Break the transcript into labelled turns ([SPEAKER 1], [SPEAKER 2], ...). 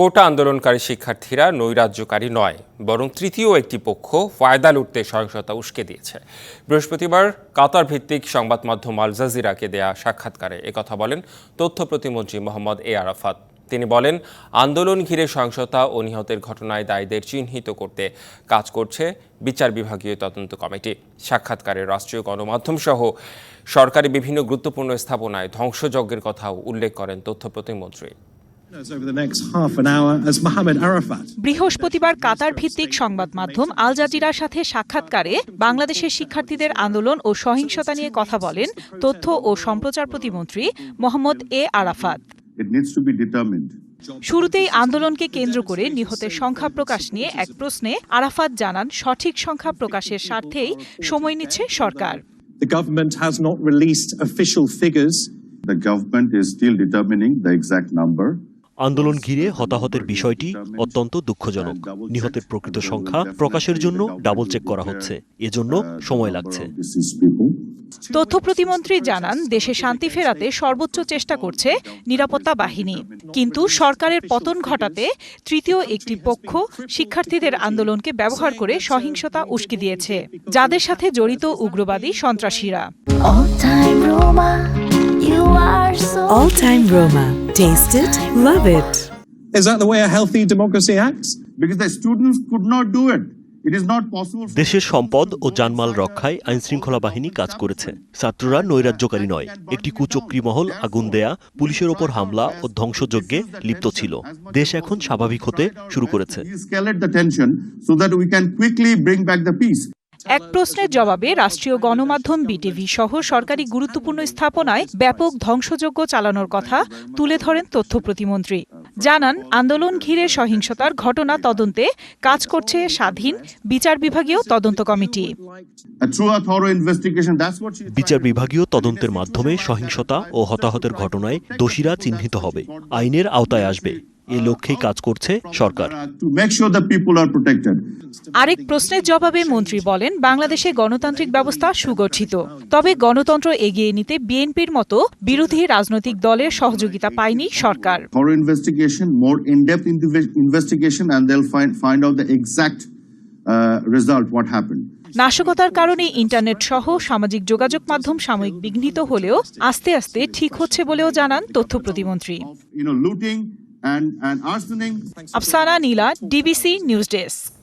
[SPEAKER 1] কোটা আন্দোলনকারী শিক্ষার্থীরা নৈরাজ্যকারী নয়, বরং তৃতীয় একটি পক্ষ ফায়দা লুটতে সহিংসতা উস্কে দিয়েছে। বৃহস্পতিবার কাতার ভিত্তিক সংবাদ মাধ্যম আল জাজিরাকে দেয়া সাক্ষাৎকারে একথা বলেন তথ্য প্রতিমন্ত্রী মোহাম্মদ এ আরাফাত। তিনি বলেন, আন্দোলন ঘিরে সহিংসতা ও নিহতের ঘটনায় দায়ীদের চিহ্নিত করতে কাজ করছে বিচার বিভাগীয় তদন্ত কমিটি। সাক্ষাৎকারে রাষ্ট্রীয় গণমাধ্যম সহ সরকারি বিভিন্ন গুরুত্বপূর্ণ স্থাপনায় ধ্বংসযজ্ঞের কথাও উল্লেখ করেন তথ্য প্রতিমন্ত্রী।
[SPEAKER 2] Us over the next half an hour as Mohammed Arafat.
[SPEAKER 3] বৃহস্পতিবার কাতার ভিত্তিক সংবাদ মাধ্যম আল জাজিরার সাথে সাক্ষাৎকারে বাংলাদেশের শিক্ষার্থীদের আন্দোলন ও সহিংসতা নিয়ে কথা বলেন তথ্য ও সম্প্রচার প্রতিমন্ত্রী মোহাম্মদ এ Arafat
[SPEAKER 4] It needs to be determined.
[SPEAKER 3] শুরুতেই আন্দোলনকে কেন্দ্র করে নিহতের সংখ্যা প্রকাশ নিয়ে এক প্রশ্নে আরাফাত জানান সঠিক সংখ্যা প্রকাশের স্বার্থেই সময় নিচ্ছে সরকার
[SPEAKER 2] The government has not released official figures.
[SPEAKER 4] The government is still determining the exact number.
[SPEAKER 5] আন্দোলন ঘিরে হতাহতের বিষয়টি অত্যন্ত দুঃখজনক। নিহতের প্রকৃত সংখ্যা প্রকাশের জন্য ডাবল চেক করা হচ্ছে। এজন্য সময় লাগছে।
[SPEAKER 3] তথ্য প্রতিমন্ত্রী জানান দেশে শান্তি ফেরাতে সর্বোচ্চ চেষ্টা করছে নিরাপত্তা বাহিনী। কিন্তু সরকারের পতন ঘটাতে তৃতীয় একটি পক্ষ শিক্ষার্থীদের আন্দোলনকে ব্যবহার করে সহিংসতা উস্কে দিয়েছে যাদের সাথে জড়িত উগ্রবাদী সন্ত্রাসীরা।
[SPEAKER 6] All time Roma,
[SPEAKER 7] taste it, love it.
[SPEAKER 2] Is that the way a healthy democracy acts?
[SPEAKER 4] Because the students could not do it.
[SPEAKER 5] দেশের সম্পদ ও জানমাল রক্ষায় আইনশৃঙ্খলা বাহিনী কাজ করেছে ছাত্ররা নৈরাজ্যকারী নয় একটি কুচক্রী মহল আগুন দেয়া পুলিশের ওপর হামলা ও ধ্বংসযজ্ঞে লিপ্ত ছিল দেশ এখন স্বাভাবিক হতে শুরু করেছে
[SPEAKER 3] এক প্রশ্নের জবাবে রাষ্ট্রীয় গণমাধ্যম বিটিভি সহ সরকারি গুরুত্বপূর্ণ স্থাপনায় ব্যাপক ধ্বংসযজ্ঞ চালানোর কথা তুলে ধরেন তথ্য প্রতিমন্ত্রী। জানান আন্দোলন ঘিরে সহিংসতার ঘটনা তদন্তে কাজ করছে স্বাধীন বিচার বিভাগীয় তদন্ত কমিটি।
[SPEAKER 5] বিচার বিভাগীয় তদন্তের মাধ্যমে সহিংসতা ও হতাহতের ঘটনায় দোষীরা চিহ্নিত হবে। আইনের আওতায় আসবে। এ লক্ষ্যেই কাজ করছে সরকার
[SPEAKER 4] to make sure the people are protected.
[SPEAKER 3] আরেক প্রশ্নের জবাবে মন্ত্রী বলেন বাংলাদেশে গণতান্ত্রিক ব্যবস্থা সুগঠিত তবে গণতন্ত্র এগিয়ে নিতে বিএনপির মতো বিরোধী রাজনৈতিক দলের সহযোগিতা পায়নি সরকার
[SPEAKER 4] Thorough investigation, more in-depth inve- investigation, and they'll find find out the exact uh, result, what happened.
[SPEAKER 3] নাশকতার কারণে ইন্টারনেট সহ সামাজিক যোগাযোগ মাধ্যম সাময়িক বিঘ্নিত হলেও আস্তে আস্তে ঠিক হচ্ছে বলেও জানান তথ্য প্রতিমন্ত্রী
[SPEAKER 4] and, and ask
[SPEAKER 3] the name. Neela, DBC News Desk.